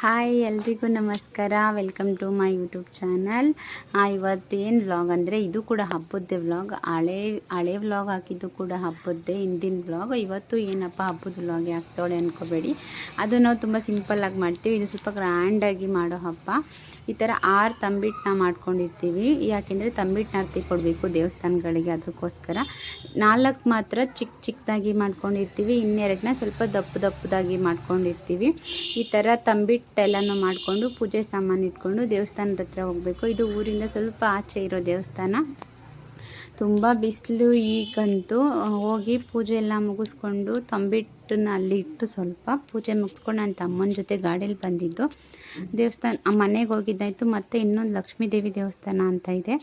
Hi ಎಲ್ರಿಗೂ ನಮಸ್ಕಾರ. Welcome to my YouTube channel ಇವತ್ತೇನು ವ್ಲಾಗ್ ಅಂದರೆ ಇದು ಕೂಡ ಹಬ್ಬದ್ದೆ ವ್ಲಾಗ್ ಹಳೆ ಹಳೆ ವ್ಲಾಗ್ ಹಾಕಿದ್ದು ಕೂಡ ಹಬ್ಬದ್ದೇ ಹಿಂದಿನ ವ್ಲಾಗ್ ಇವತ್ತು ಏನಪ್ಪ ಹಬ್ಬದ ವ್ಲಾಗ್ ಆಗ್ತಾಳೆ ಅನ್ಕೋಬೇಡಿ. ಅದು ನಾವು ತುಂಬ ಸಿಂಪಲ್ಲಾಗಿ ಮಾಡ್ತೀವಿ. ಇದು ಸ್ವಲ್ಪ ಗ್ರ್ಯಾಂಡಾಗಿ ಮಾಡೋ ಹಬ್ಬ. ಈ ಥರ ಆರು ತಂಬಿಟ್ಟನ್ನ ಮಾಡ್ಕೊಂಡಿರ್ತೀವಿ. ಯಾಕೆಂದರೆ ತಂಬಿಟ್ಟು ಆರತಿ ಕೊಡಬೇಕು ದೇವಸ್ಥಾನಗಳಿಗೆ ಅದಕ್ಕೋಸ್ಕರ. ನಾಲ್ಕು ಮಾತ್ರ ಚಿಕ್ಕ ಚಿಕ್ಕದಾಗಿ ಮಾಡ್ಕೊಂಡಿರ್ತೀವಿ. ಇನ್ನೆರಡನ್ನ ಸ್ವಲ್ಪ ದಪ್ಪ ದಪ್ಪದಾಗಿ ಮಾಡ್ಕೊಂಡಿರ್ತೀವಿ. ಈ ಥರ ತಂಬಿಟ್ಟೆಲ್ಲನೂ ಮಾಡಿಕೊಂಡು ಪೂಜೆ ಸಾಮಾನು ಇಟ್ಕೊಂಡು ದೇವಸ್ಥಾನದ ಹತ್ರ ಹೋಗಬೇಕು. ಇದು ಊರಿಂದ ಸ್ವಲ್ಪ ಆಚೆ ಇರೋ ದೇವಸ್ಥಾನ. ತುಂಬ ಬಿಸಿಲು ಈಗಂತೂ, ಹೋಗಿ ಪೂಜೆ ಎಲ್ಲ ಮುಗಿಸ್ಕೊಂಡು ತಂಬಿಟ್ಟನ್ನ ಅಲ್ಲಿ ಇಟ್ಟು ಸ್ವಲ್ಪ ಪೂಜೆ ಮುಗಿಸ್ಕೊಂಡು ನನ್ನ ತಮ್ಮನ ಜೊತೆ ಗಾಡೀಲಿ ಬಂದಿದ್ದು. ದೇವಸ್ಥಾನ ಮನೆಗೆ ಹೋಗಿದ್ದಾಯಿತು. ಮತ್ತು ಇನ್ನೊಂದು ಲಕ್ಷ್ಮೀ ದೇವಿ ದೇವಸ್ಥಾನ ಅಂತ ಇದೆ.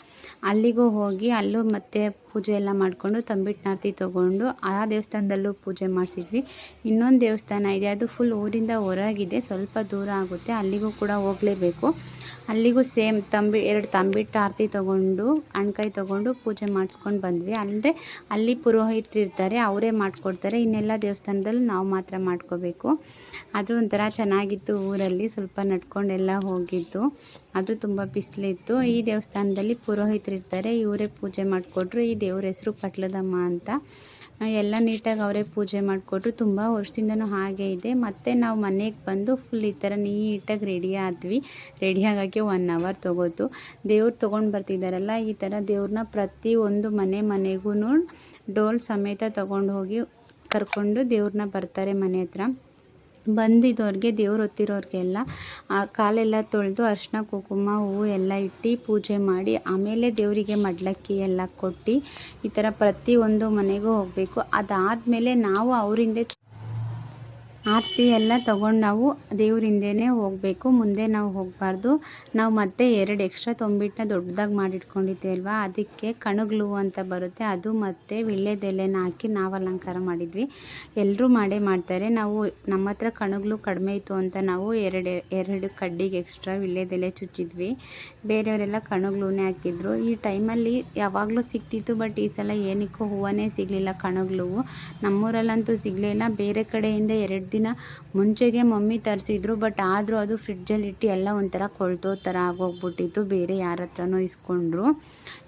ಅಲ್ಲಿಗೂ ಹೋಗಿ ಅಲ್ಲೂ ಮತ್ತೆ ಪೂಜೆ ಎಲ್ಲ ಮಾಡಿಕೊಂಡು ತಂಬಿಟ್ನಾರ್ತಿ ತೊಗೊಂಡು ಆ ದೇವಸ್ಥಾನದಲ್ಲೂ ಪೂಜೆ ಮಾಡಿಸಿದ್ವಿ. ಇನ್ನೊಂದು ದೇವಸ್ಥಾನ ಇದೆ. ಅದು ಫುಲ್ ಊರಿಂದ ಹೊರಗಿದೆ. ಸ್ವಲ್ಪ ದೂರ ಆಗುತ್ತೆ. ಅಲ್ಲಿಗೂ ಕೂಡ ಹೋಗಲೇಬೇಕು. ಅಲ್ಲಿಗೂ ಸೇಮ್ ತಂಬಿ, ಎರಡು ತಂಬಿಟ್ಟು ಆರತಿ ತೊಗೊಂಡು, ಅಣ್ಕಾಯಿ ತೊಗೊಂಡು ಪೂಜೆ ಮಾಡಿಸ್ಕೊಂಡು ಬಂದ್ವಿ. ಅಂದರೆ ಅಲ್ಲಿ ಪುರೋಹಿತರು ಇರ್ತಾರೆ. ಅವರೇ ಮಾಡಿಕೊಡ್ತಾರೆ. ಇನ್ನೆಲ್ಲ ದೇವಸ್ಥಾನದಲ್ಲಿ ನಾವು ಮಾತ್ರ ಮಾಡ್ಕೋಬೇಕು. ಅದು ಒಂಥರ ಚೆನ್ನಾಗಿತ್ತು ಊರಲ್ಲಿ ಸ್ವಲ್ಪ ನಡ್ಕೊಂಡೆಲ್ಲ ಹೋಗಿದ್ದು. ಆದರೂ ತುಂಬ ಬಿಸಿಲಿತ್ತು. ಈ ದೇವಸ್ಥಾನದಲ್ಲಿ ಪುರೋಹಿತರು ಇರ್ತಾರೆ, ಇವರೇ ಪೂಜೆ ಮಾಡಿಕೊಟ್ರು. ಈ ದೇವ್ರ ಹೆಸರು ಪಟ್ಲದಮ್ಮ ಅಂತ. ಎಲ್ಲ ನೀಟಾಗಿ ಅವರೇ ಪೂಜೆ ಮಾಡಿಕೊಟ್ರು. ತುಂಬ ವರ್ಷದಿಂದನೂ ಹಾಗೆ ಇದೆ. ಮತ್ತು ನಾವು ಮನೆಗೆ ಬಂದು ಫುಲ್ ಈ ಥರ ನೀಟಾಗಿ ರೆಡಿ ಆದ್ವಿ. ರೆಡಿ ಆಗೋಕ್ಕೆ ಒನ್ ಅವರ್ ತೊಗೋತು. ದೇವ್ರು ತೊಗೊಂಡು ಬರ್ತಿದ್ದಾರಲ್ಲ ಈ ಥರ ದೇವ್ರನ್ನ ಪ್ರತಿ ಒಂದು ಮನೆ ಮನೆಗೂ ಡೋಲ್ ಸಮೇತ ತೊಗೊಂಡು ಹೋಗಿ ಕರ್ಕೊಂಡು ದೇವ್ರನ್ನ ಬರ್ತಾರೆ ಮನೆ ಹತ್ರ. ಬಂದಿದ್ದವ್ರಿಗೆ ದೇವ್ರು ಹೊತ್ತಿರೋರಿಗೆಲ್ಲ, ಆ ಕಾಲೆಲ್ಲ ತೊಳೆದು ಅರಿಶಿನ, ಕುಂಕುಮ, ಹೂವು ಎಲ್ಲ ಇಟ್ಟು ಪೂಜೆ ಮಾಡಿ, ಆಮೇಲೆ ದೇವರಿಗೆ ಮಡ್ಲಕ್ಕಿ ಎಲ್ಲ ಕೊಟ್ಟು ಈ ಥರ ಪ್ರತಿಯೊಂದು ಮನೆಗೂ ಹೋಗಬೇಕು. ಅದಾದಮೇಲೆ ನಾವು ಅವರಿಂದ ಆರತಿ ಎಲ್ಲ ತೊಗೊಂಡು ನಾವು ದೇವ್ರಿಂದೇ ಹೋಗಬೇಕು. ಮುಂದೆ ನಾವು ಹೋಗಬಾರ್ದು. ನಾವು ಮತ್ತೆ ಎರಡು ಎಕ್ಸ್ಟ್ರಾ ತೊಂಬಿಟ್ಟನ್ನ ದೊಡ್ಡದಾಗಿ ಮಾಡಿಟ್ಕೊಂಡಿದ್ದೆ ಅಲ್ವಾ ಅದಕ್ಕೆ ಕಣಗ್ಲು ಅಂತ ಬರುತ್ತೆ. ಅದು ಮತ್ತು ವಿಳ್ಳೆದೆಲೆನ ಹಾಕಿ ನಾವು ಅಲಂಕಾರ ಮಾಡಿದ್ವಿ. ಎಲ್ಲರೂ ಮಾಡೇ ಮಾಡ್ತಾರೆ. ನಾವು ನಮ್ಮ ಹತ್ರ ಕಣಗ್ಲು ಕಡಿಮೆ ಇತ್ತು ಅಂತ ನಾವು ಎರಡು ಎರಡು ಕಡ್ಡಿಗೆ ಎಕ್ಸ್ಟ್ರಾ ವಿಳ್ಳೆದೆಲೆ ಚುಚ್ಚಿದ್ವಿ. ಬೇರೆಯವರೆಲ್ಲ ಕಣಗ್ಲೂನೇ ಹಾಕಿದ್ರು. ಈ ಟೈಮಲ್ಲಿ ಯಾವಾಗಲೂ ಸಿಕ್ತಿತ್ತು ಬಟ್ ಈ ಸಲ ಏನಕ್ಕೂ ಹೂವನೇ ಸಿಗಲಿಲ್ಲ ಕಣಗ್ಲು ನಮ್ಮೂರಲ್ಲಂತೂ ಸಿಗಲಿಲ್ಲ ಬೇರೆ ಕಡೆಯಿಂದ ಎರಡು ದಿನ ಮುಂಚೆಗೆ ಮಮ್ಮಿ ತರಿಸಿದ್ರು ಬಟ್ ಆದರೂ ಅದು ಫ್ರಿಡ್ಜಲ್ಲಿ ಇಟ್ಟು ಎಲ್ಲ ಒಂಥರ ಕೊಳ್ತೋ ಥರ ಆಗೋಗ್ಬಿಟ್ಟಿತ್ತು, ಬೇರೆ ಯಾರ ಹತ್ರನೂ ಇಸ್ಕೊಂಡ್ರು.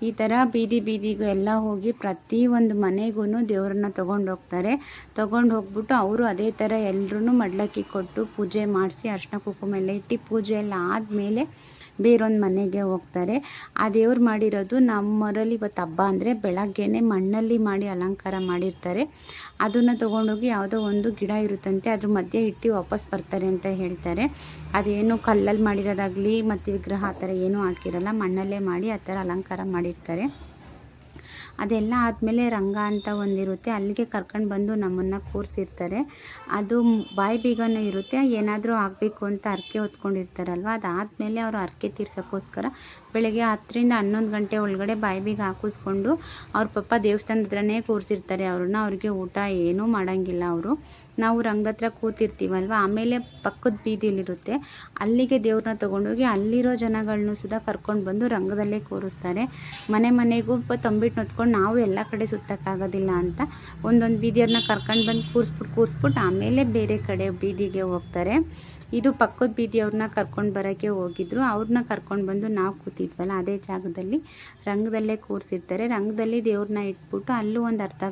ಈ ಥರ ಬೀದಿ ಬೀದಿಗೂ ಎಲ್ಲ ಹೋಗಿ ಪ್ರತಿ ಒಂದು ಮನೆಗೂ ದೇವ್ರನ್ನ ತೊಗೊಂಡು ಹೋಗ್ತಾರೆ ತೊಗೊಂಡು ಹೋಗ್ಬಿಟ್ಟು ಅವರು ಅದೇ ಥರ ಎಲ್ಲರೂ ಮಡ್ಲಕ್ಕಿ ಕೊಟ್ಟು ಪೂಜೆ ಮಾಡಿಸಿ ಅರ್ಶಿನ ಕುಂಕುಮ ಎಲ್ಲ ಇಟ್ಟು ಪೂಜೆ ಎಲ್ಲ ಆದಮೇಲೆ ಬೇರೊಂದು ಮನೆಗೆ ಹೋಗ್ತಾರೆ. ಆ ದೇವ್ರು ಮಾಡಿರೋದು ನಮ್ಮೂರಲ್ಲಿ ಇವತ್ತು ಹಬ್ಬ ಅಂದರೆ ಬೆಳಗ್ಗೆನೆ ಮಣ್ಣಲ್ಲಿ ಮಾಡಿ ಅಲಂಕಾರ ಮಾಡಿರ್ತಾರೆ. ಅದನ್ನು ತೊಗೊಂಡೋಗಿ ಯಾವುದೋ ಒಂದು ಗಿಡ ಇರುತ್ತಂತೆ ಅದ್ರ ಮಧ್ಯೆ ಇಟ್ಟು ವಾಪಸ್ ಬರ್ತಾರೆ ಅಂತ ಹೇಳ್ತಾರೆ. ಅದೇನು ಕಲ್ಲಲ್ಲಿ ಮಾಡಿರೋದಾಗಲಿ ಮತ್ತು ವಿಗ್ರಹ ಆ ಥರ ಏನೂ ಹಾಕಿರಲ್ಲ ಮಣ್ಣಲ್ಲೇ ಮಾಡಿ ಆ ಥರ ಅಲಂಕಾರ ಮಾಡಿರ್ತಾರೆ. ಅದೆಲ್ಲ ಆದಮೇಲೆ ರಂಗ ಅಂತ ಒಂದಿರುತ್ತೆ. ಅಲ್ಲಿಗೆ ಕರ್ಕೊಂಡು ಬಂದು ನಮ್ಮನ್ನು ಕೂರಿಸಿರ್ತಾರೆ. ಅದು ಬಾಯಿ ಬೀಗನೂ ಇರುತ್ತೆ. ಏನಾದರೂ ಆಗಬೇಕು ಅಂತ ಹರಕೆ ಹೊತ್ಕೊಂಡಿರ್ತಾರಲ್ವ? ಅದಾದಮೇಲೆ ಅವರು ಹರಕೆ ತೀರ್ಸೋಕ್ಕೋಸ್ಕರ ಬೆಳಗ್ಗೆ ಹತ್ತರಿಂದ ಹನ್ನೊಂದು ಗಂಟೆ ಒಳಗಡೆ ಬಾಯಿ ಬೀಗ ಹಾಕಿಸ್ಕೊಂಡು ಅವ್ರ ಪಪ್ಪ ದೇವಸ್ಥಾನದ ಹತ್ರನೇ ಕೂರಿಸಿರ್ತಾರೆ. ಅವ್ರನ್ನ ಅವ್ರಿಗೆ ಊಟ ಏನೂ ಮಾಡೋಂಗಿಲ್ಲ ಅವರು. ನಾವು ರಂಗದ ಹತ್ರ ಕೂತಿರ್ತೀವಲ್ವ? ಆಮೇಲೆ ಪಕ್ಕದ ಬೀದಿಯಲ್ಲಿರುತ್ತೆ. ಅಲ್ಲಿಗೆ ದೇವ್ರನ್ನ ತೊಗೊಂಡೋಗಿ ಅಲ್ಲಿರೋ ಜನಗಳನ್ನೂ ಸುದ ಕರ್ಕೊಂಡು ಬಂದು ರಂಗದಲ್ಲೇ ಕೂರಿಸ್ತಾರೆ. ಮನೆ ಮನೆಗೂ ತಂಬಿಟ್ಟು ನೊತ್ಕೊಂಡು ನಾವು ಎಲ್ಲ ಕಡೆ ಸುತ್ತಕ್ಕಾಗೋದಿಲ್ಲ ಅಂತ ಒಂದೊಂದು ಬೀದಿಯವ್ರನ್ನ ಕರ್ಕೊಂಡು ಬಂದು ಕೂರಿಸ್ಬಿಟ್ಟು ಕೂರಿಸ್ಬಿಟ್ಟು ಆಮೇಲೆ ಬೇರೆ ಕಡೆ ಬೀದಿಗೆ ಹೋಗ್ತಾರೆ. ಇದು ಪಕ್ಕದ ಬೀದಿಯವ್ರನ್ನ ಕರ್ಕೊಂಡು ಬರೋಕ್ಕೆ ಹೋಗಿದ್ರು. ಅವ್ರನ್ನ ಕರ್ಕೊಂಡು ಬಂದು ನಾವು ಕೂತಿದ್ವಲ್ಲ, ಅದೇ ಜಾಗದಲ್ಲಿ ರಂಗದಲ್ಲೇ ಕೂರಿಸಿರ್ತಾರೆ. ರಂಗದಲ್ಲಿ ದೇವ್ರನ್ನ ಇಟ್ಬಿಟ್ಟು ಅಲ್ಲೂ ಒಂದು ಅರ್ಧ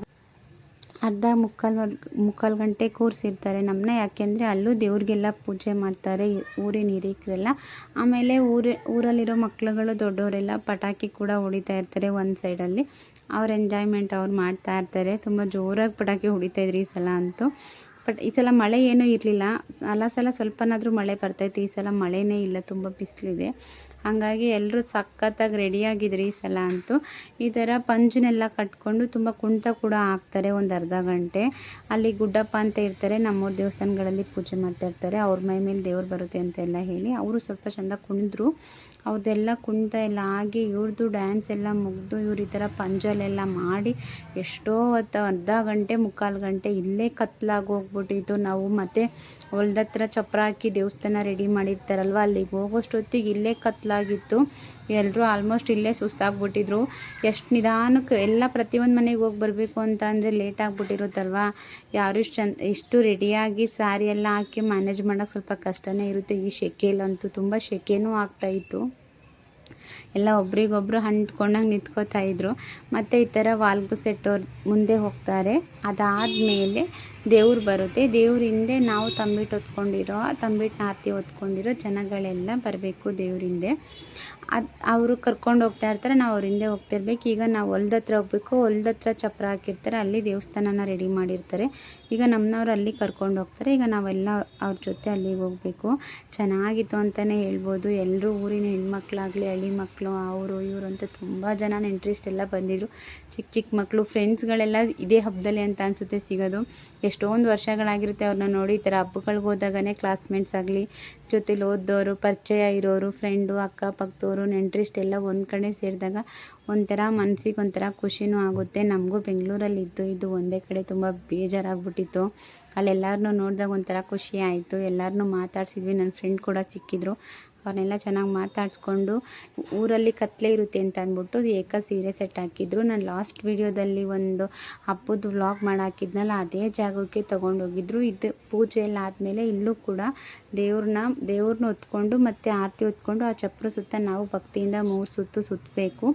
ಅರ್ಧ ಮುಕ್ಕಾಲು ಮುಕ್ಕಾಲು ಗಂಟೆ ಕೂರಿಸಿರ್ತಾರೆ ನಮ್ಮನ್ನ ಯಾಕೆಂದರೆ ಅಲ್ಲೂ ದೇವ್ರಿಗೆಲ್ಲ ಪೂಜೆ ಮಾಡ್ತಾರೆ ಊರಿನ ಹಿರೀಕರೆಲ್ಲ ಆಮೇಲೆ ಊರ, ಊರಲ್ಲಿರೋ ಮಕ್ಕಳುಗಳು ದೊಡ್ಡವರೆಲ್ಲ ಪಟಾಕಿ ಕೂಡ ಹೊಡಿತಾ ಇರ್ತಾರೆ ಒಂದು ಸೈಡಲ್ಲಿ. ಅವ್ರ ಎಂಜಾಯ್ಮೆಂಟ್ ಅವ್ರು ಮಾಡ್ತಾ ಇರ್ತಾರೆ. ತುಂಬ ಜೋರಾಗಿ ಪಟಾಕಿ ಹೊಡಿತಾಯಿದ್ರು ಈ ಸಲ ಅಂತೂ. ಬಟ್ ಈ ಸಲ ಮಳೆ ಏನೂ ಇರಲಿಲ್ಲ. ಸಲ ಸಲ ಸ್ವಲ್ಪನಾದರೂ ಮಳೆ ಬರ್ತೈತಿ. ಈ ಸಲ ಮಳೆನೇ ಇಲ್ಲ. ತುಂಬ ಬಿಸಿಲಿದೆ. ಹಾಗಾಗಿ ಎಲ್ಲರೂ ಸಖತ್ತಾಗಿ ರೆಡಿಯಾಗಿದ್ರಿ ಈ ಸಲ ಅಂತೂ. ಈ ಥರ ಪಂಜನೆಲ್ಲ ಕಟ್ಕೊಂಡು ತುಂಬ ಕುಣಿತ ಕೂಡ ಹಾಕ್ತಾರೆ ಒಂದು ಅರ್ಧ ಗಂಟೆ. ಅಲ್ಲಿ ಗುಡ್ಡಪ್ಪ ಅಂತ ಇರ್ತಾರೆ, ನಮ್ಮೂರು ದೇವಸ್ಥಾನಗಳಲ್ಲಿ ಪೂಜೆ ಮಾಡ್ತಾ ಇರ್ತಾರೆ. ಅವ್ರ ಮೈ ಮೇಲೆ ದೇವ್ರು ಬರುತ್ತೆ ಅಂತೆಲ್ಲ ಹೇಳಿ ಅವರು ಸ್ವಲ್ಪ ಚೆಂದ ಕುಣಿದ್ರು. ಅವ್ರದ್ದೆಲ್ಲ ಕುಣಿತ ಎಲ್ಲ ಆಗಿ ಇವ್ರದ್ದು ಡ್ಯಾನ್ಸ್ ಎಲ್ಲ ಮುಗಿದು ಇವ್ರು ಈ ಥರ ಪಂಜಲೆಲ್ಲ ಮಾಡಿ ಎಷ್ಟೋ ಹೊತ್ತು ಅರ್ಧ ಗಂಟೆ, ಮುಕ್ಕಾಲು ಗಂಟೆ ಇಲ್ಲೇ ಕತ್ಲಾಗಿ ಹೋಗ್ಬಿಟ್ಟಿತ್ತು. ನಾವು ಮತ್ತೆ ಹೊಲ್ದತ್ರ ಚಪ್ರ ಹಾಕಿ ದೇವಸ್ಥಾನ ರೆಡಿ ಮಾಡಿರ್ತಾರಲ್ವ, ಅಲ್ಲಿಗೆ ಹೋಗೋಷ್ಟೊತ್ತಿಗೆ ಇಲ್ಲೇ ಕತ್ಲಾಗಿ ಸುಸ್ತಾಗಿತ್ತು. ಎಲ್ಲರೂ ಆಲ್ಮೋಸ್ಟ್ ಇಲ್ಲೇ ಸುಸ್ತಾಗ್ಬಿಟ್ಟಿದ್ರು. ಎಷ್ಟು ನಿಧಾನಕ್ಕೆ ಎಲ್ಲ ಪ್ರತಿಯೊಂದು ಮನೆಗೆ ಹೋಗಿ ಬರಬೇಕು ಅಂತ ಅಂದರೆ ಲೇಟ್ ಆಗಿಬಿಟ್ಟಿರುತ್ತಲ್ವಾ? ಯಾರು ಇಷ್ಟು ಚಂದ, ಇಷ್ಟು ರೆಡಿಯಾಗಿ ಸ್ಯಾರಿ ಎಲ್ಲ ಹಾಕಿ ಮ್ಯಾನೇಜ್ ಮಾಡೋಕ್ಕೆ ಸ್ವಲ್ಪ ಕಷ್ಟನೇ ಇರುತ್ತೆ. ಈ ಸೆಕೆಯಲ್ಲಂತೂ ತುಂಬ ಸೆಕೆನೂ ಆಗ್ತಾಯಿತ್ತು ಎಲ್ಲ ಒಬ್ರಿಗೊಬ್ರು ಅಂಟ್ಕೊಂಡಂಗೆ ನಿಂತ್ಕೋತಾ ಇದ್ರು. ಮತ್ತು ಈ ಥರ ವಾಲ್ಗು ಸೆಟ್ಟವ್ರು ಮುಂದೆ ಹೋಗ್ತಾರೆ. ಅದಾದಮೇಲೆ ದೇವ್ರು ಬರುತ್ತೆ. ದೇವ್ರ ಹಿಂದೆ ನಾವು ತಂಬಿಟ್ಟು ಹೊತ್ಕೊಂಡಿರೋ ತಂಬಿಟ್ಟು ಆರತಿ ಹೊತ್ಕೊಂಡಿರೋ ಜನಗಳೆಲ್ಲ ಬರಬೇಕು ದೇವ್ರ ಹಿಂದೆ. ಅದು ಅವರು ಕರ್ಕೊಂಡು ಹೋಗ್ತಾ ಇರ್ತಾರೆ, ನಾವು ಅವ್ರ ಹಿಂದೆ ಹೋಗ್ತಿರ್ಬೇಕು. ಈಗ ನಾವು ಹೊಲ್ದ ಹತ್ರ ಹೋಗ್ಬೇಕು, ಹೊಲ್ದ ಹತ್ರ ಚಪ್ರ ಹಾಕಿರ್ತಾರೆ, ಅಲ್ಲಿ ದೇವಸ್ಥಾನನ ರೆಡಿ ಮಾಡಿರ್ತಾರೆ. ಈಗ ನಮ್ಮನವ್ರು ಅಲ್ಲಿ ಕರ್ಕೊಂಡು ಹೋಗ್ತಾರೆ, ಈಗ ನಾವೆಲ್ಲ ಅವ್ರ ಜೊತೆ ಅಲ್ಲಿಗೆ ಹೋಗಬೇಕು. ಚೆನ್ನಾಗಿತ್ತು ಅಂತಲೇ ಹೇಳ್ಬೋದು. ಎಲ್ಲರೂ ಊರಿನ ಹೆಣ್ಮಕ್ಳಾಗಲಿ, ಹಳ್ಳಿ ಮಕ್ಕಳು ಅವರು ಇವರು ಅಂತ ತುಂಬ ಜನ ಇಂಟ್ರೆಸ್ಟ್ ಎಲ್ಲ ಬಂದಿದ್ರು. ಚಿಕ್ಕ ಚಿಕ್ಕ ಮಕ್ಕಳು ಫ್ರೆಂಡ್ಸ್ಗಳೆಲ್ಲ ಇದೇ ಹಬ್ಬದಲ್ಲಿ ಅಂತ ಅನಿಸುತ್ತೆ ಸಿಗೋದು. ಎಷ್ಟೊಂದು ವರ್ಷಗಳಾಗಿರುತ್ತೆ ಅವ್ರನ್ನ ನೋಡಿ. ಈ ಥರ ಹಬ್ಬಗಳಿಗೆ ಹೋದಾಗನೇ ಕ್ಲಾಸ್ಮೇಟ್ಸ್ ಆಗಲಿ, ಜೊತೆಲಿ ಓದೋರು ಪರಿಚಯ ಇರೋರು ಫ್ರೆಂಡು ಅಕ್ಕಪಕ್ಕದವರು ನೆಂಟ್ರಿಸ್ಟ್ ಎಲ್ಲ ಒಂದು ಕಡೆ ಸೇರಿದಾಗ ಒಂಥರ ಮನಸ್ಸಿಗೆ ಒಂಥರ ಖುಷಿನೂ ಆಗುತ್ತೆ. ನಮಗೂ ಬೆಂಗಳೂರಲ್ಲಿ ಇದ್ದು ಇದು ಒಂದೇ ಕಡೆ ತುಂಬ ಬೇಜಾರಾಗ್ಬಿಟ್ಟಿತ್ತು. ಅಲ್ಲೆಲ್ಲರನ್ನೂ ನೋಡಿದಾಗ ಒಂಥರ ಖುಷಿ ಆಯಿತು. ಎಲ್ಲರನ್ನೂ ಮಾತಾಡ್ಸಿದ್ವಿ. ನನ್ನ ಫ್ರೆಂಡ್ ಕೂಡ ಸಿಕ್ಕಿದ್ರು. ಅವ್ರನ್ನೆಲ್ಲ ಚೆನ್ನಾಗಿ ಮಾತಾಡಿಸ್ಕೊಂಡು ಊರಲ್ಲಿ ಕತ್ಲೆ ಇರುತ್ತೆ ಅಂತ ಅಂದ್ಬಿಟ್ಟು ಏಕ ಸೀರೆ ಸೆಟ್ ಹಾಕಿದ್ರು. ನಾನು ಲಾಸ್ಟ್ ವೀಡಿಯೋದಲ್ಲಿ ಒಂದು ಹಬ್ಬದ ವ್ಲಾಗ್ ಮಾಡಿ ಹಾಕಿದ್ನಲ್ಲ ಅದೇ ಜಾಗಕ್ಕೆ ತೊಗೊಂಡೋಗಿದ್ರು. ಇದು ಪೂಜೆ ಎಲ್ಲ ಆದಮೇಲೆ ಇಲ್ಲೂ ಕೂಡ ದೇವ್ರನ್ನ ದೇವ್ರನ್ನ ಹೊತ್ಕೊಂಡು ಮತ್ತು ಆರತಿ ಹೊತ್ಕೊಂಡು ಆ ಚಪ್ರ ಸುತ್ತ ನಾವು ಭಕ್ತಿಯಿಂದ ಮೂರು ಸುತ್ತು ಸುತ್ತಬೇಕು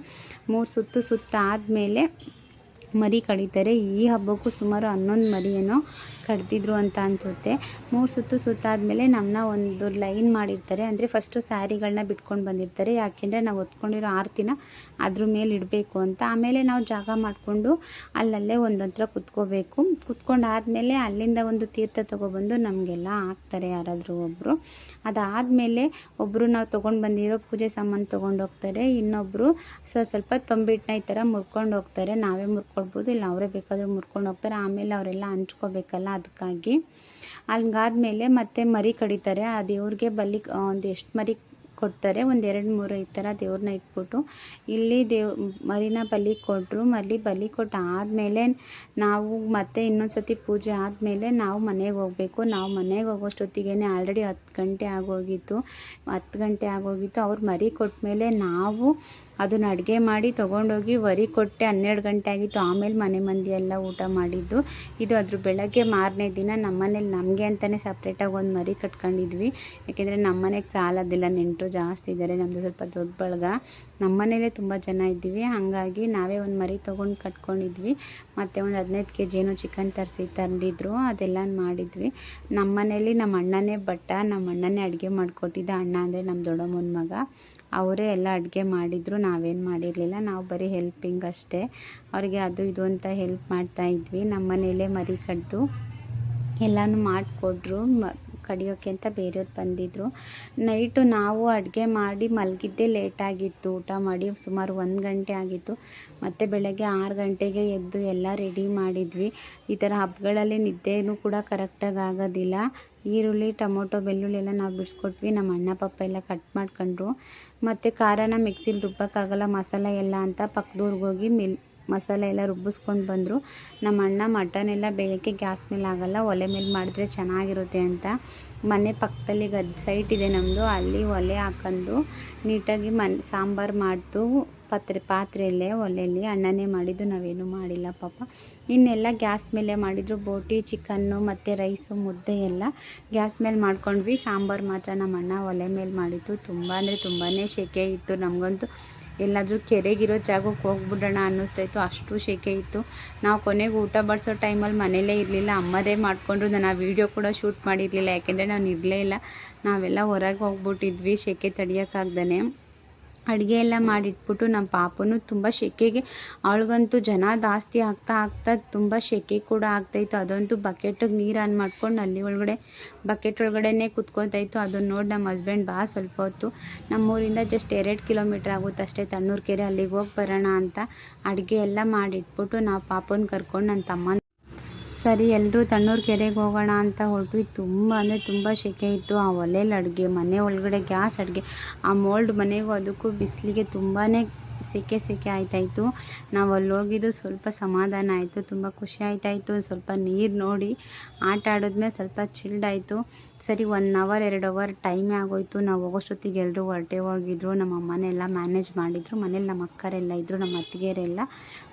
ಮೂರು ಸುತ್ತು ಸುತ್ತ ಆದಮೇಲೆ ಮರಿ ಕಡಿತಾರೆ. ಈ ಹಬ್ಬಕ್ಕೂ ಸುಮಾರು ಹನ್ನೊಂದು ಮರಿಯನ್ನು ಕಡ್ದಿದ್ರು ಅಂತ ಅನಿಸುತ್ತೆ. ಮೂರು ಸುತ್ತು ಸುತ್ತಾದ್ಮೇಲೆ ನಮ್ಮನ್ನ ಒಂದು ಲೈನ್ ಮಾಡಿರ್ತಾರೆ. ಅಂದರೆ ಫಸ್ಟು ಸ್ಯಾರಿಗಳನ್ನ ಬಿಟ್ಕೊಂಡು ಬಂದಿರ್ತಾರೆ. ಯಾಕೆಂದರೆ ನಾವು ಹೊತ್ಕೊಂಡಿರೋ ಆರತಿನ ಅದ್ರ ಮೇಲೆ ಇಡಬೇಕು ಅಂತ. ಆಮೇಲೆ ನಾವು ಜಾಗ ಮಾಡಿಕೊಂಡು ಅಲ್ಲಲ್ಲೇ ಒಂದೊಂಥರ ಕುತ್ಕೋಬೇಕು. ಕುತ್ಕೊಂಡಾದ್ಮೇಲೆ ಅಲ್ಲಿಂದ ಒಂದು ತೀರ್ಥ ತೊಗೊಬಂದು ನಮಗೆಲ್ಲ ಹಾಕ್ತಾರೆ ಯಾರಾದರೂ ಒಬ್ಬರು ಅದಾದಮೇಲೆ ಒಬ್ಬರು ನಾವು ತೊಗೊಂಡು ಬಂದಿರೋ ಪೂಜೆ ಸಾಮಾನು ತೊಗೊಂಡು ಹೋಗ್ತಾರೆ. ಇನ್ನೊಬ್ಬರು ಸೊ, ಸ್ವಲ್ಪ ತೊಂಬಿಟ್ಟನ್ನ ಈ ಥರ ಮುರ್ಕೊಂಡು ಹೋಗ್ತಾರೆ. ನಾವೇ ಮುರ್ಕೊಳ್ಬೋದು ಇಲ್ಲ ಅವರೇ ಬೇಕಾದರೂ ಮುರ್ಕೊಂಡು ಹೋಗ್ತಾರೆ. ಆಮೇಲೆ ಅವರೆಲ್ಲ ಹಂಚ್ಕೋಬೇಕಲ್ಲ ಅದಕ್ಕಾಗಿ. ಹಂಗಾದ್ಮೇಲೆ ಮತ್ತೆ ಮರಿ ಕಡಿತಾರೆ. ಆ ದೇವ್ರಿಗೆ ಬಲಿ ಒಂದು ಎಷ್ಟು ಮರಿ ಕೊಡ್ತಾರೆ. ಒಂದು ಎರಡು ಮೂರು ಈ ಥರ ದೇವ್ರನ್ನ ಇಟ್ಬಿಟ್ಟು ಇಲ್ಲಿ ದೇವ್, ಮರಿನ ಬಲಿ ಕೊಟ್ಟರು ಮರಿ ಬಲಿ ಕೊಟ್ಟು ಆದಮೇಲೆ ನಾವು ಮತ್ತೆ ಇನ್ನೊಂದು ಸತಿ ಪೂಜೆ ಆದಮೇಲೆ ನಾವು ಮನೆಗೆ ಹೋಗಬೇಕು. ನಾವು ಮನೆಗೆ ಹೋಗೋಷ್ಟೊತ್ತಿಗೆ ಆಲ್ರೆಡಿ ಹತ್ತು ಗಂಟೆ ಆಗೋಗಿತ್ತು. ಹತ್ತು ಗಂಟೆ ಆಗೋಗಿತ್ತು. ಅವ್ರು ಮರಿ ಕೊಟ್ಟ ಮೇಲೆ ನಾವು ಅದನ್ನ ಅಡುಗೆ ಮಾಡಿ ತೊಗೊಂಡೋಗಿ ವರಿ ಕೊಟ್ಟೆ. ಹನ್ನೆರಡು ಗಂಟೆ ಆಗಿತ್ತು. ಆಮೇಲೆ ಮನೆ ಮಂದಿ ಎಲ್ಲ ಊಟ ಮಾಡಿದ್ದು. ಇದು ಅದ್ರ ಬೆಳಗ್ಗೆ ಮಾರನೇ ದಿನ ನಮ್ಮನೇಲಿ ನಮಗೆ ಅಂತಲೇ ಸಪ್ರೇಟಾಗಿ ಒಂದು ಮರಿ ಕಟ್ಕೊಂಡಿದ್ವಿ. ಯಾಕೆಂದರೆ ನಮ್ಮನೆಗೆ ಸಾಲದಿಲ್ಲ ನೆಂಟರು. ಜಾಸ್ತಿ ಇದ್ದಾರೆ. ನಮ್ಮದು ಸ್ವಲ್ಪ ದೊಡ್ಡ ಬಳಗ. ನಮ್ಮ ಮನೇಲೇ ತುಂಬ ಜನ ಇದ್ದೀವಿ. ಹಾಗಾಗಿ ನಾವೇ ಒಂದು ಮರಿ ತೊಗೊಂಡು ಕಟ್ಕೊಂಡಿದ್ವಿ. ಮತ್ತು ಒಂದು ಹದಿನೈದು ಕೆ ಜಿ ಚಿಕನ್ ತರಿಸಿ ತಂದಿದ್ರು. ಅದೆಲ್ಲ ಮಾಡಿದ್ವಿ. ನಮ್ಮ ಮನೇಲಿ ನಮ್ಮ ಅಣ್ಣನೇ ಬಟ್ಟ ನಮ್ಮ ಅಣ್ಣನೇ ಅಡುಗೆ ಮಾಡಿಕೊಟ್ಟಿದ್ದ ಅಣ್ಣ ಅಂದರೆ ನಮ್ಮ ದೊಡ್ಡಮ್ಮನ ಮಗ. ಅವರೇ ಎಲ್ಲ ಅಡುಗೆ ಮಾಡಿದ್ರು. ನಾವೇನು ಮಾಡಿರಲಿಲ್ಲ. ನಾವು ಬರೀ ಹೆಲ್ಪಿಂಗ್ ಅಷ್ಟೇ. ಅವ್ರಿಗೆ ಅದು ಇದು ಅಂತ ಹೆಲ್ಪ್ ಮಾಡ್ತಾ ಇದ್ವಿ. ನಮ್ಮ ಮನೇಲೇ ಮರಿ ಕಡ್ದು. ಎಲ್ಲನೂ ಮಾಡಿಕೊಟ್ರು, ಮ ಕಡಿಯೋಕ್ಕೆ ಅಂತ ಬೇರೆಯವ್ರು ಬಂದಿದ್ದರು ನೈಟು ನಾವು ಅಡುಗೆ ಮಾಡಿ ಮಲಗಿದ್ದೇ ಲೇಟಾಗಿತ್ತು, ಊಟ ಮಾಡಿ ಸುಮಾರು ಒಂದು ಗಂಟೆ ಆಗಿತ್ತು. ಮತ್ತು ಬೆಳಗ್ಗೆ ಆರು ಗಂಟೆಗೆ ಎದ್ದು ಎಲ್ಲ ರೆಡಿ ಮಾಡಿದ್ವಿ. ಈ ಥರ ಹಬ್ಬಗಳಲ್ಲಿ ನಿದ್ದೆನೂ ಕೂಡ ಕರೆಕ್ಟಾಗಿ ಆಗೋದಿಲ್ಲ. ಈರುಳ್ಳಿ, ಟೊಮೊಟೊ ಬೆಳ್ಳುಳ್ಳಿ ಎಲ್ಲ ನಾವು ಬಿಡಿಸ್ಕೊಟ್ವಿ. ನಮ್ಮ ಅಣ್ಣ ಪಪ್ಪ ಎಲ್ಲ ಕಟ್ ಮಾಡ್ಕೊಂಡ್ರು. ಮತ್ತು ಖಾರನ ಮಿಕ್ಸಿಲಿ ರುಬ್ಬೋಕ್ಕಾಗಲ್ಲ ಮಸಾಲೆ ಎಲ್ಲ ಅಂತ ಪಕ್ಕದೂರ್ಗೋಗಿ ಮಿಲ್ ಮಸಾಲೆ ಎಲ್ಲ ರುಬ್ಬಿಸ್ಕೊಂಡು ಬಂದರು. ನಮ್ಮ ಅಣ್ಣ ಮಟನ್ ಎಲ್ಲ ಬೇಯೋಕ್ಕೆ ಗ್ಯಾಸ್ ಮೇಲೆ ಆಗೋಲ್ಲ, ಒಲೆ ಮೇಲೆ ಮಾಡಿದ್ರೆ ಚೆನ್ನಾಗಿರುತ್ತೆ ಅಂತ. ಮನೆ ಪಕ್ಕದಲ್ಲಿ ಗದ್ ಸೈಟ್ ಇದೆ ನಮ್ಮದು ಅಲ್ಲಿ ಒಲೆ ಹಾಕೊಂಡು ನೀಟಾಗಿ ಮನ್, ಸಾಂಬಾರು ಮಾಡ್ತು ಪಾತ್ರೆ, ಪಾತ್ರೆಯಲ್ಲೇ ಒಲೆಯಲ್ಲಿ ಅಣ್ಣನೇ ಮಾಡಿದ್ದು ನಾವೇನು ಮಾಡಿಲ್ಲ ಪಾಪ. ಇನ್ನೆಲ್ಲ ಗ್ಯಾಸ್ ಮೇಲೆ ಮಾಡಿದ್ರು, ಬೋಟಿ, ಚಿಕನ್ನು ಮತ್ತು ರೈಸು, ಮುದ್ದೆ ಎಲ್ಲ ಗ್ಯಾಸ್ ಮೇಲೆ ಮಾಡ್ಕೊಂಡ್ವಿ. ಸಾಂಬಾರು ಮಾತ್ರ ನಮ್ಮ ಅಣ್ಣ ಒಲೆ ಮೇಲೆ ಮಾಡಿದ್ದು. ತುಂಬ ಅಂದರೆ ತುಂಬಾ ಶೆಕೆ ಇತ್ತು ನಮಗಂತೂ. ಎಲ್ಲಾದರೂ ಕೆರೆಗಿರೋ ಜಾಗಕ್ಕೆ ಹೋಗ್ಬಿಡೋಣ ಅನ್ನಿಸ್ತಾಯಿತ್ತು ಅಷ್ಟು ಶೆಕೆ ಇತ್ತು. ನಾವು ಕೊನೆಗೆ ಊಟ ಬಡಿಸೋ ಟೈಮಲ್ಲಿ ಮನೇಲೇ ಇರಲಿಲ್ಲ. ಅಮ್ಮದೇ ಮಾಡಿಕೊಂಡ್ರು. ನಾನು ಆ ವೀಡಿಯೋ ಕೂಡ ಶೂಟ್ ಮಾಡಿರಲಿಲ್ಲ. ಯಾಕೆಂದರೆ ನಾನು ಇರಲೇ ಇಲ್ಲ. ನಾವೆಲ್ಲ ಹೊರಗೆ ಹೋಗ್ಬಿಟ್ಟಿದ್ವಿ. ಸೆಕೆ ತಡಿಯೋಕ್ಕಾಗ್ದೇ ಅಡುಗೆ ಎಲ್ಲ ಮಾಡಿಟ್ಬಿಟ್ಟು ನಮ್ಮ ಪಾಪನು ತುಂಬ ಸೆಕೆಗೆ ಅವಳಿಗಂತೂ ಜನ ಜಾಸ್ತಿ ಆಗ್ತಾ ಆಗ್ತಾ ತುಂಬ ಸೆಕೆ ಕೂಡ ಆಗ್ತಾಯಿತ್ತು. ಅದಂತೂ ಬಕೆಟಿಗೆ ನೀರು ಆನ್ ಮಾಡ್ಕೊಂಡು ಅಲ್ಲಿ ಒಳಗಡೆ, ಬಕೆಟ್ ಒಳಗಡೆನೇ ಕುತ್ಕೊತಾಯಿತ್ತು. ಅದನ್ನು ನೋಡಿ ನಮ್ಮ ಹಸ್ಬೆಂಡ್ ಬಾ ಸ್ವಲ್ಪ ಹೊತ್ತು, ನಮ್ಮೂರಿಂದ ಜಸ್ಟ್ ಎರಡು ಕಿಲೋಮೀಟ್ರ್ ಆಗುತ್ತೆ ಅಷ್ಟೇ ತಣ್ಣೂರು ಕೆರೆ ಅಲ್ಲಿಗೆ ಹೋಗಿ ಬರೋಣ ಅಂತ ಅಡುಗೆ ಎಲ್ಲ ಮಾಡಿಟ್ಬಿಟ್ಟು ನಾವು ಪಾಪನ ಕರ್ಕೊಂಡು ನನ್ನ ತಮ್ಮ ಸರಿ ಎಲ್ಲರೂ ತಣ್ಣೂರು ಕೆರೆಗೆ ಹೋಗೋಣ ಅಂತ ಹೊರಟ್ವಿ. ತುಂಬ ಅಂದರೆ ತುಂಬ ಸೆಕೆ ಇತ್ತು. ಆ ಒಲೆಯಲ್ಲಿ ಅಡುಗೆ, ಮನೆ ಒಳಗಡೆ ಗ್ಯಾಸ್ ಅಡುಗೆ, ಆ ಮೋಲ್ಡ್ ಮನೆಗೂ ಅದಕ್ಕೂ ಬಿಸಿಲಿಗೆ ತುಂಬಾ ಸೆಕೆ ಸೆಕೆ ಆಯ್ತಾಯಿತ್ತು ನಾವು ಅಲ್ಲಿ ಹೋಗಿದ್ದು ಸ್ವಲ್ಪ ಸಮಾಧಾನ ಆಯಿತು. ತುಂಬ ಖುಷಿ ಆಯ್ತಾಯಿತ್ತು ಸ್ವಲ್ಪ ನೀರು ನೋಡಿ ಆಟ ಆಡಿದ್ಮೇಲೆ ಸ್ವಲ್ಪ ಚಿಲ್ಡ್ ಆಯಿತು. ಸರಿ ಒನ್ ಅವರ್ ಎರಡು ಅವರ್ ಟೈಮೇ ಆಗೋಯ್ತು. ನಾವು ಹೋಗೋಷ್ಟೊತ್ತಿಗೆ ಎಲ್ಲರೂ ಹೊರಟೆ ಹೋಗಿದ್ರು. ನಮ್ಮ ಅಮ್ಮನೆಲ್ಲ ಮ್ಯಾನೇಜ್ ಮಾಡಿದರು. ಮನೇಲಿ ನಮ್ಮ ಅಕ್ಕರೆಲ್ಲ ಇದ್ದರು ನಮ್ಮ ಅತ್ತಿಗೆಯರೆಲ್ಲ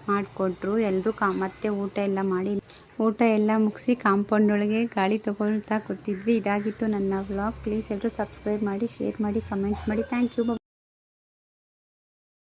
ಮಾಡಿಕೊಟ್ರು. ಎಲ್ಲರೂ ಕಾ, ಮತ್ತೆ ಊಟ ಎಲ್ಲ ಮಾಡಿ ಊಟ ಎಲ್ಲ ಮುಗಿಸಿ ಕಾಂಪೌಂಡ್ ಒಳಗೆ ಗಾಳಿ ತಗೊಳ್ತಾ ಕೂತಿದ್ವಿ. ಇದಾಗಿತ್ತು ನನ್ನ ವ್ಲಾಗ್ ಪ್ಲೀಸ್ ಎಲ್ಲರೂ ಸಬ್ಸ್ಕ್ರೈಬ್ ಮಾಡಿ ಶೇರ್ ಮಾಡಿ ಕಮೆಂಟ್ಸ್ ಮಾಡಿ. Thank you